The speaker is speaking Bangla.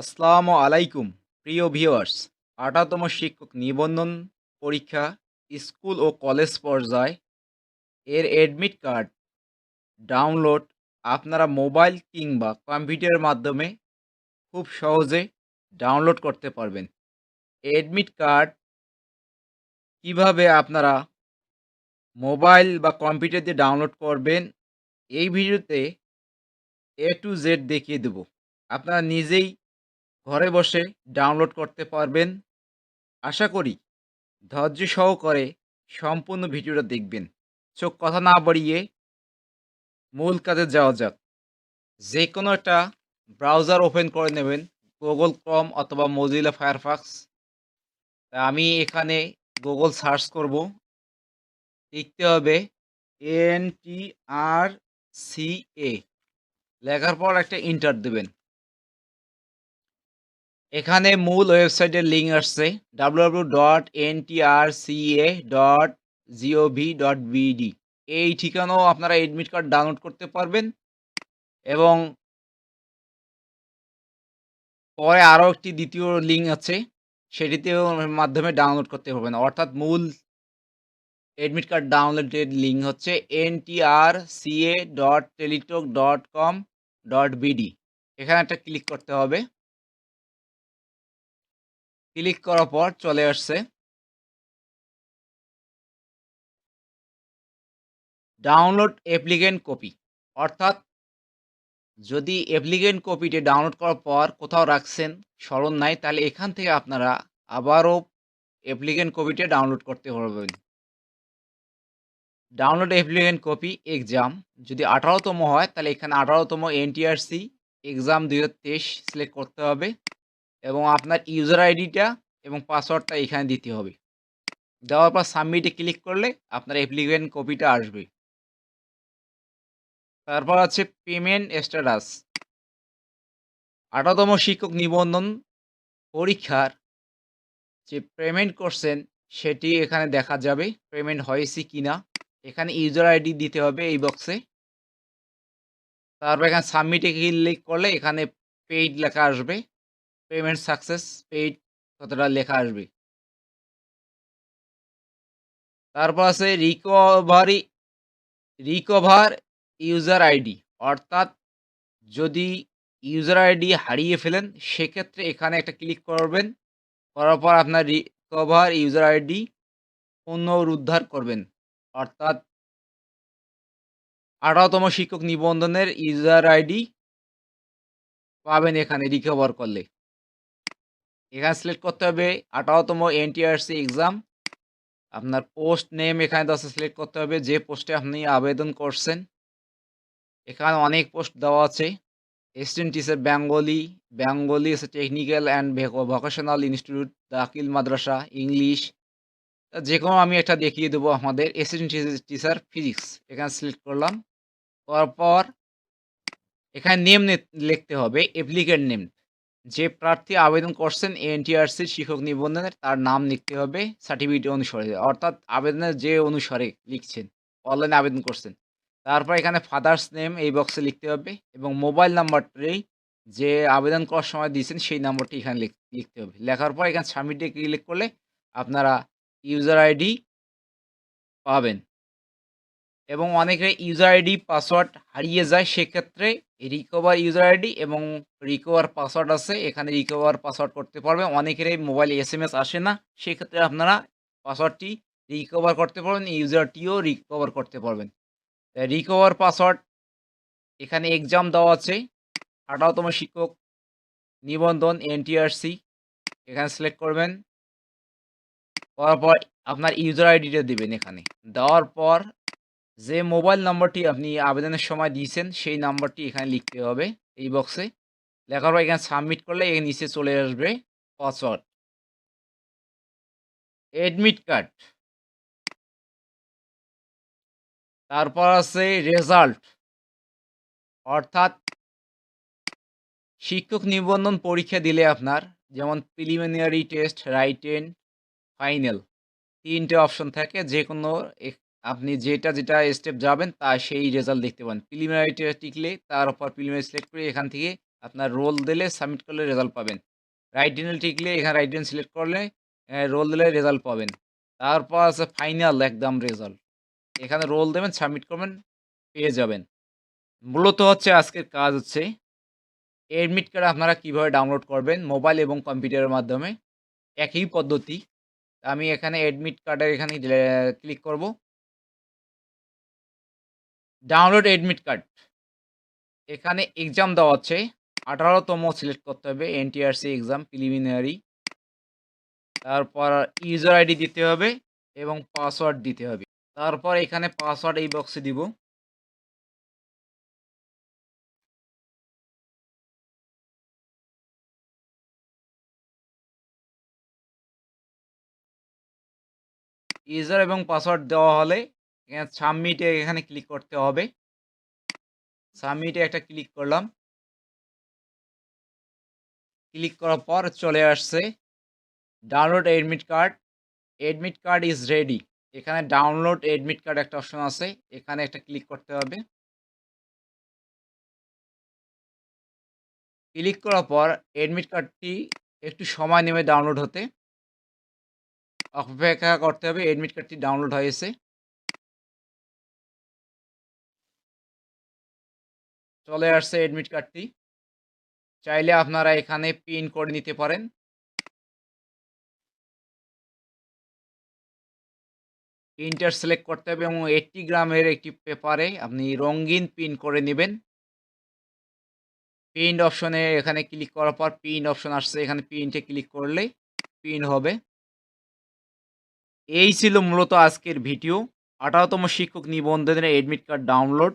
আসসালামু আলাইকুম, প্রিয় ভিউয়ার্স। আঠারোতম শিক্ষক নিবন্ধন পরীক্ষা স্কুল ও কলেজ পর্যায়। এর অ্যাডমিট কার্ড ডাউনলোড আপনারা মোবাইল কিংবা কম্পিউটারের মাধ্যমে খুব সহজে ডাউনলোড করতে পারবেন। অ্যাডমিট কার্ড কীভাবে আপনারা মোবাইল বা কম্পিউটার দিয়ে ডাউনলোড করবেন, এই ভিডিওতে এ টু জেড দেখিয়ে দেব। আপনারা নিজেই ঘরে বসে ডাউনলোড করতে পারবেন। আশা করি ধৈর্য সহকারে সম্পূর্ণ ভিডিওটা দেখবেন। চোখ কথা না বাড়িয়ে মূল কাজে যাওয়া যাক। যে কোনো একটা ব্রাউজার ওপেন করে নেবেন গুগল ক্রম অথবা মজিলা ফায়ারফক্স আমি এখানে গুগল সার্চ করব। লিখতে হবে এন টি আর সি এ লেখার পর একটা ইন্টার দেবেন। এখানে মূল ওয়েবসাইটের লিঙ্ক আসছে W dot N T R C A dot gov dot BD এই ঠিকানাও আপনারা এডমিট কার্ড ডাউনলোড করতে পারবেন এবং পরে আরও একটি দ্বিতীয় লিঙ্ক আছে, সেটিতেও মাধ্যমে ডাউনলোড করতে পারবেন। অর্থাৎ মূল এডমিট কার্ড ডাউনলোডের লিঙ্ক হচ্ছে N T R C A dot Teletalk dot com dot BD এখানে একটা ক্লিক করতে হবে। ক্লিক করার পর চলে আসছে। Download applicant copy. অর্থাৎ যদি অ্যাপ্লিকেন্ট কপিটি ডাউনলোড করার পর কোথাও রাখছেন, স্মরণ নাই, তাহলে এখান থেকে আপনারা আবারও অ্যাপ্লিকেন্ট কপিটা ডাউনলোড করতে পারবেন। Download applicant copy, exam. যদি আঠারোতম হয়, তাহলে এখানে আঠারোতম এনটিআরসি, এক্সাম দু হাজার তেইশ সিলেক্ট করতে হবে। এবং আপনার ইউজার আইডিটা এবং পাসওয়ার্ডটা এখানে দিতে হবে। দেওয়ার পর সাবমিটে ক্লিক করলে আপনার অ্যাপ্লিকেন্ট কপিটা আসবে। তারপর আছে পেমেন্ট স্ট্যাটাস আঠারোতম শিক্ষক নিবন্ধন পরীক্ষার যে পেমেন্ট করছেন, সেটি এখানে দেখা যাবে পেমেন্ট হয়েছে কি না এখানে ইউজার আইডি দিতে হবে এই বক্সে তারপর এখানে সাবমিটে ক্লিক করলে এখানে পেইড লেখা আসবে। পেমেন্ট সাকসেস পেইড কতটা লেখা আসবে? তারপর আছে রিকভারি রিকভার ইউজার আইডি অর্থাৎ যদি ইউজার আইডি হারিয়ে ফেলেন, সেক্ষেত্রে এখানে একটা ক্লিক করবেন, করার পর আপনার রিকভার ইউজার আইডি পুনরুদ্ধার করবেন, অর্থাৎ আঠারোতম শিক্ষক নিবন্ধনের ইউজার আইডি পাবেন এখানে রিকভার করলে। এখানে সিলেক্ট করতে হবে। আঠারোতম এনটিআরসি এক্সাম আপনার পোস্ট নেম এখানে দশে সিলেক্ট করতে হবে। যে পোস্টে আপনি আবেদন করছেন, এখানে অনেক পোস্ট দেওয়া আছে। Assistant teacher Bengali Bengali technical and vocational institute দাকিল মাদ্রাসা ইংলিশ যে কোনো আমি একটা দেখিয়ে দেবো আমাদের। অ্যাসিস্ট্যান্ট টিচার ফিজিক্স এখানে সিলেক্ট করলাম। করার পর এখানে নেম লিখতে হবে অ্যাপ্লিকেন্ট নেম যে প্রার্থী আবেদন করছেন এনটিআরসির শিক্ষক নিবন্ধনের, তার নাম লিখতে হবে সার্টিফিকেট অনুসারে। অর্থাৎ আবেদনের যে অনুসারে লিখছেন, অনলাইনে আবেদন করছেন। তারপর এখানে ফাদার্স নেম এই বক্সে লিখতে হবে এবং মোবাইল নাম্বারটি যে আবেদন করার সময় দিয়েছেন, সেই নাম্বারটি এখানে লিখতে হবে। লেখার পর এখানে সাবমিটে ক্লিক করলে আপনারা ইউজার আইডি পাবেন। এবং অনেকে ইউজার আইডি পাসওয়ার্ড হারিয়ে যায়, সেক্ষেত্রে রিকভার ইউজার আইডি এবং রিকভার পাসওয়ার্ড আছে। এখানে রিকভার পাসওয়ার্ড করতে পারবেন অনেকেরই মোবাইলে এস এম এস আসে না, সেক্ষেত্রে আপনারা পাসওয়ার্ডটি রিকভার করতে পারবেন ইউজারটিও রিকভার করতে পারবেন। রিকভার পাসওয়ার্ড এখানে এক্সাম দেওয়া আছে। আঠারোতম শিক্ষক নিবন্ধন এনটিআরসি এখানে সিলেক্ট করবেন। করার পর আপনার ইউজার আইডিটা দেবেন এখানে। দেওয়ার পর যে মোবাইল নম্বরটি আপনি আবেদনের সময় দিয়েছেন, সেই নাম্বারটি এখানে লিখতে হবে এই বক্সে লেখার পর এখানে সাবমিট করলে এর নিচে চলে আসবে পাসওয়ার্ড অ্যাডমিট কার্ড তারপর আছে রেজাল্ট অর্থাৎ শিক্ষক নিবন্ধন পরীক্ষা দিলে আপনার যেমন প্রিলিমিনারি টেস্ট রাইটেন ফাইনাল তিনটে অপশন থাকে যে কোনো আপনি যেটা যেটা স্টেপ যাবেন তা সেই রেজাল্ট দেখতে পান প্রিলিমিনারি টেস্ট টিকলে তার উপর প্রিলিমিনারি সিলেক্ট করে এখান থেকে আপনার রোল দিলে সাবমিট করলে রেজাল্ট পাবেন। রাইট ডিটেইল টিকলে এখানে রাইট ডিটেইল সিলেক্ট করলে রোল দিলে রেজাল্ট পাবেন। তারপর আছে ফাইনাল একদম রেজাল্ট। এখানে রোল দেবেন, সাবমিট করবেন, পেয়ে যাবেন। মূলত হচ্ছে আজকের কাজ হচ্ছে এডমিট কার্ড আপনারা কীভাবে ডাউনলোড করবেন মোবাইল এবং কম্পিউটারের মাধ্যমে। একই পদ্ধতি। আমি এখানে এডমিট কার্ডের এখানে ক্লিক করব। Download admit card. এখানে এক্সাম দেওয়া আছে। ১৮ তম সিলেক্ট করতে হবে এনটিআরসি এক্সাম প্রিলিমিনারি। তারপর ইউজার আইডি দিতে হবে এবং পাসওয়ার্ড দিতে হবে। তারপর এখানে পাসওয়ার্ড এই বক্সে দিব। ইউজার এবং পাসওয়ার্ড দেওয়া হলে সাবমিট এখানে ক্লিক করতে হবে। সাবমিট একটা ক্লিক করলাম। ক্লিক করার পর চলে আসছে download admit card. Admit card is ready. এখানে ডাউনলোড এডমিট কার্ড একটা অপশন আছে। এখানে একটা ক্লিক করতে হবে। ক্লিক করার পর এডমিট কার্ডটি একটু সময় নেবে ডাউনলোড হতে। অপেক্ষা করতে হবে এডমিট কার্ডটি ডাউনলোড হয়েছে। চলে আসছে এডমিট কার্ডটি। চাইলে আপনারা এখানে প্রিন্ট করে নিতে পারেন। প্রিন্টার সিলেক্ট করতে হবে এবং 80 গ্রামের একটি পেপারে আপনি রঙিন প্রিন্ট করে নিবেন। প্রিন্ট অপশনে এখানে ক্লিক করার পর প্রিন্ট অপশন আসছে। এখানে প্রিন্টে ক্লিক করলেই প্রিন্ট হবে। এই ছিল মূলত আজকের ভিডিও। ১৮ তম শিক্ষক নিবন্ধনের এডমিট কার্ড ডাউনলোড।